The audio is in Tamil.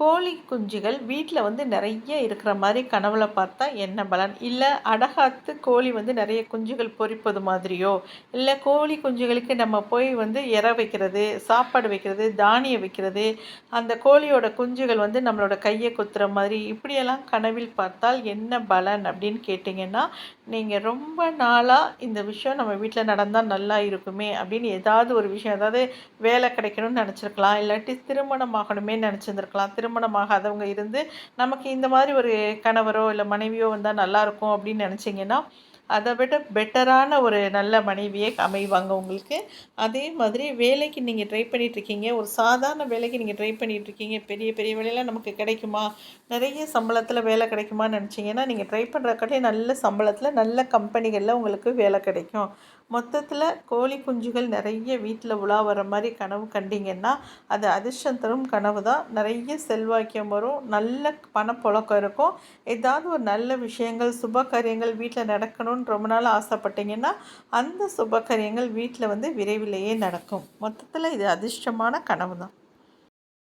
கோழி குஞ்சுகள் வீட்டில் வந்து நிறைய இருக்கிற மாதிரி கனவுல பார்த்தா என்ன பலன்? இல்லை அடகாத்து கோழி வந்து நிறைய குஞ்சுகள் பொரிப்பது மாதிரியோ? இல்லை கோழி குஞ்சுகளுக்கு நம்ம போய் வந்து இற வைக்கிறது சாப்பாடு வைக்கிறது தானியம் வைக்கிறது அந்த கோழியோட குஞ்சுகள் வந்து நம்மளோட கையை குத்துற மாதிரி இப்படியெல்லாம் கனவில் பார்த்தால் என்ன பலன் அப்படின்னு கேட்டிங்கன்னா நீங்கள் ரொம்ப நாளாக இந்த விஷயம் நம்ம வீட்டில் நடந்தால் நல்லா இருக்குமே அப்படின்னு ஏதாவது ஒரு விஷயம் அதாவது வேலை கிடைக்கணும்னு நினச்சிருக்கலாம் இல்லாட்டி திருமணம் ஆகணுமே நினச்சிருந்துருக்கலாம் திருமணமாகாதவங்க இருந்து நமக்கு இந்த மாதிரி ஒரு கணவரோ இல்லை மனைவியோ வந்தால் நல்லாயிருக்கும் அப்படின்னு நினச்சிங்கன்னா அதை விட பெட்டரான ஒரு நல்ல மனைவியே அமைவாங்க உங்களுக்கு. அதே மாதிரி வேலைக்கு நீங்கள் ட்ரை பண்ணிகிட்ருக்கீங்க ஒரு சாதாரண வேலைக்கு நீங்கள் ட்ரை பண்ணிகிட்ருக்கீங்க பெரிய பெரிய வேலையெல்லாம் நமக்கு கிடைக்குமா? நிறைய சம்பளத்தில் வேலை கிடைக்குமான்னு நினச்சிங்கன்னா நீங்கள் ட்ரை பண்ணுறக்காட்டியே நல்ல சம்பளத்தில் நல்ல கம்பெனிகளில் உங்களுக்கு வேலை கிடைக்கும். மொத்தத்தில் கோழி குஞ்சுகள் நிறைய வீட்டில் உலா வர மாதிரி கனவு கண்டிங்கன்னா அது அதிர்ஷ்டம் தரும் கனவு தான். நிறைய செல்வாக்கியம் வரும் நல்ல பணப்புழக்கம் இருக்கும். ஏதாவது ஒரு நல்ல விஷயங்கள் சுப காரியங்கள் வீட்டில் நடக்கணும்னு ரொம்ப நாள் ஆசைப்பட்டீங்கன்னா அந்த சுப காரியங்கள் வீட்டில் வந்து விரைவிலேயே நடக்கும். மொத்தத்தில் இது அதிர்ஷ்டமான கனவு தான்.